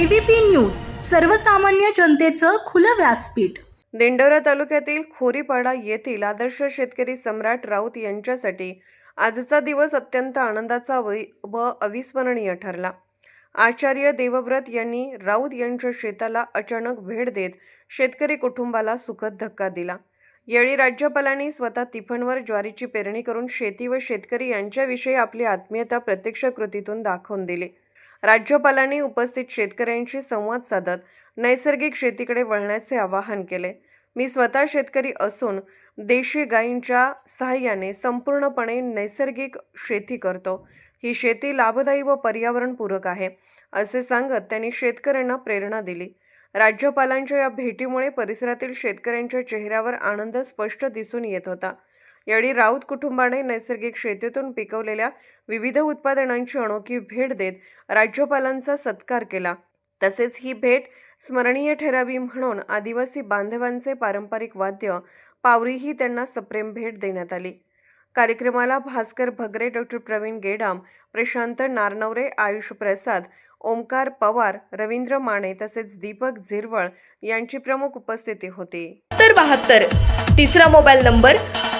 ABP news सर्वसामान्य जनतेचं खुलं व्यासपीठ. दिंडोरा तालुक्यातील खोरीपाडा येथील आदर्श शेतकरी सम्राट राऊत यांच्यासाठी आजचा दिवस अत्यंत आनंदाचा व- व अविस्मरणीय ठरला. आचार्य देवव्रत यांनी राऊत यांच्या शेताला अचानक भेट देत शेतकरी कुटुंबाला सुखद धक्का दिला. यावेळी राज्यपालांनी स्वतः तिफणवर ज्वारीची पेरणी करून शेती व शेतकरी यांच्याविषयी आपली आत्मीयता प्रत्यक्ष कृतीतून दाखवून दिली. राज्यपालांनी उपस्थित शेतकऱ्यांशी संवाद साधत नैसर्गिक शेतीकडे वळण्याचे आवाहन केले. मी स्वतः शेतकरी असून देशी गायींच्या सहाय्याने संपूर्णपणे नैसर्गिक शेती करतो. ही शेती लाभदायी व पर्यावरणपूरक आहे असे सांगत त्यांनी शेतकऱ्यांना प्रेरणा दिली. राज्यपालांच्या या भेटीमुळे परिसरातील शेतकऱ्यांच्या चेहऱ्यावर आनंद स्पष्ट दिसून येत होता. यावेळी राऊत कुटुंबाने नैसर्गिक शेतीतून पिकवलेल्या विविध उत्पादनांची अनोखी भेट देत राज्यपालांचा सत्कार केला. तसेच ही भेट स्मरणीय ठरावी म्हणून आदिवासी बांधवांचे पारंपरिक वाद्य पावरीही त्यांना सप्रेम भेट देण्यात आली. कार्यक्रमाला भास्कर भगरे डॉक्टर प्रवीण गेडाम प्रशांत नारनवरे आयुष प्रसाद ओमकार पवार रवींद्र माने तसेच दीपक झिरवळ यांची प्रमुख उपस्थिती होती. तर बहात्तर तिसरा मोबाईल नंबर